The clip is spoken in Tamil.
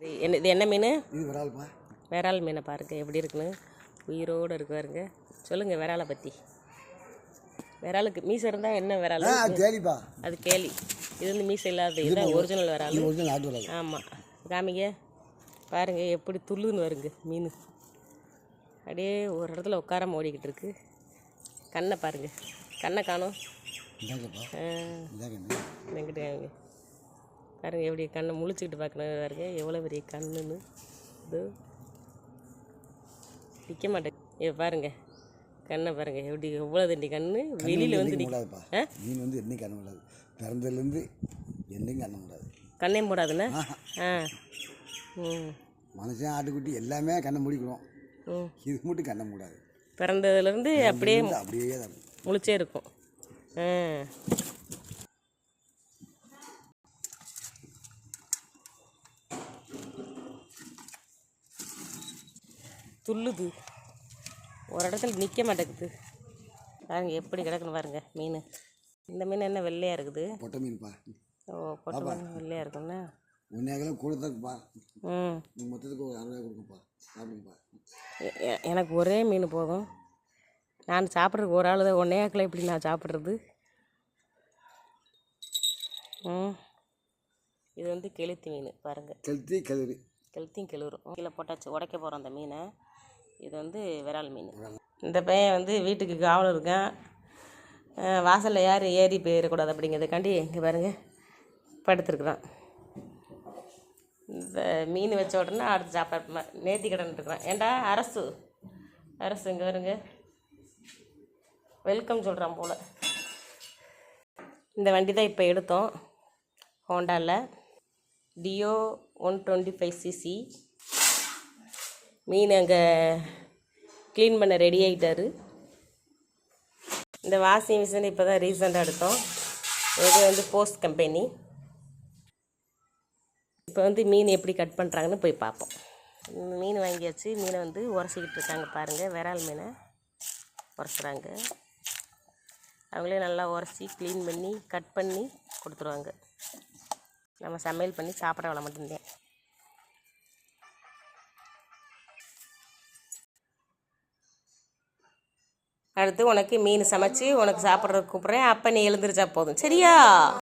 இது என்ன இது என்ன மீன்? இது விரால்ப்பா விரால் மீனை பாருங்க எப்படி இருக்குன்னு. உயிரோடு இருக்கு பாருங்க. சொல்லுங்கள் விராலை பற்றி விராலுக்கு மீசை இருந்தால் என்ன விரால் ஆ அது கேலி. இது வந்து மீசை இல்லாத இதுதான் ஒரிஜினல் விரால் ஒரிஜினல் ஆமாம் காமிங்க. பாருங்க எப்படி துள்ளுன்னு வருங்க மீன். அப்படியே ஒரு இடத்துல உட்காராம ஓடிக்கிட்டு இருக்கு. கண்ணை பாருங்க. கண்ணை காணும். எங்கிட்ட பாருங்க எப்படி கண்ணை முழிச்சுக்கிட்டு பார்க்கணும் பாருங்க. எவ்வளோ பெரிய கண்ணுன்னு. இது நிற்க மாட்டேன் இது பாருங்க. கண்ணை பாருங்க. எப்படி எவ்வளோ தண்டி கண்ணு? வெளியில் வந்து? மீன் வந்து என்னைக்கு கண்ண கூடாது பிறந்ததுலேருந்து என்னைக்கும் கண்ண கூடாது கண்ணையும் போடாதுண்ணே ஆ. ம். மனுஷன் ஆட்டுக்குட்டி எல்லாமே கண்ணை முடிக்கணும் ம். இது மட்டும் கண்ணை மூடாது. பிறந்ததுலேருந்து அப்படியே அப்படியே. முழிச்சே இருக்கும். ஆ. துள்ளுது. ஒரு இடத்துல நிற்க மாட்டேங்குது. பாருங்க எப்படி கிடக்குன்னு பாருங்க மீன். இந்த மீன் என்ன வெள்ளையாக இருக்குது? பொட்டை மீன்ப்பா. ஓ பொட்டை மீன் வெள்ளையாக இருக்குண்ணா ஒன்றேக்கெல்லாம் கூட தான்ப்பா ம். மொத்தத்துக்கு ஒரு அறுபது கொடுங்கப்பா. சாப்பிடுங்கப்பா. எனக்கு ஒரே மீன் போதும். நான் சாப்பிட்றதுக்கு ஒரு ஆள் தான். ஒன்றே ஆக்கில் எப்படி நான் சாப்பிட்றது? ம். இது வந்து கெளுத்தி மீன் பாருங்கள் கெளுத்தி கிளறு கெளுத்தியும் கிளறும் கீழே போட்டாச்சு உடைக்க போகிறோம் அந்த மீனை. இது வந்து விரால் மீன். இந்த பையன் வந்து வீட்டுக்கு காவல் இருக்கான். வாசலில் யாரும் யார் ஏறி போயிடக்கூடாது அப்படிங்கிறதுக்காண்டி இங்கே பாருங்க படுத்துருக்குறான். இந்த மீன் வச்ச உடனே அடுத்து சாப்பாடு நேர்த்தி கடன்ட்டுருக்குறான் ஏண்டா ஏன்டா அரசு? அரசு இங்கே வருங்க வெல்கம் சொல்கிறான் போல். இந்த வண்டி தான் இப்போ எடுத்தோம். ஹோண்டாவில் Dio one twenty five CC. மீன் அங்கே க்ளீன் பண்ண ரெடி ஆகிட்டாரு இந்த வாஷிங் மிஷின் இப்போ தான் ரீசெண்டாக எடுத்தோம். இது வந்து போஸ்ட் கம்பெனி இப்போ வந்து மீன் எப்படி கட் பண்ணுறாங்கன்னு போய் பார்ப்போம். மீன் வாங்கியாச்சு. மீனை வந்து உரசிக்கிட்டு இருக்காங்க பாருங்கள் விரால் மீனை உரசுறாங்க. அவங்களே நல்லா உரசி க்ளீன் பண்ணி கட் பண்ணி கொடுத்துருவாங்க. நம்ம சமையல் பண்ணி சாப்பிட வள மட்டும்தான். அடுத்து உனக்கு மீன் சமைச்சு உனக்கு சாப்பிட்றதுக்கு கூப்பிட்றேன். அப்போ நீ எழுந்திரிச்சா போதும். சரியா?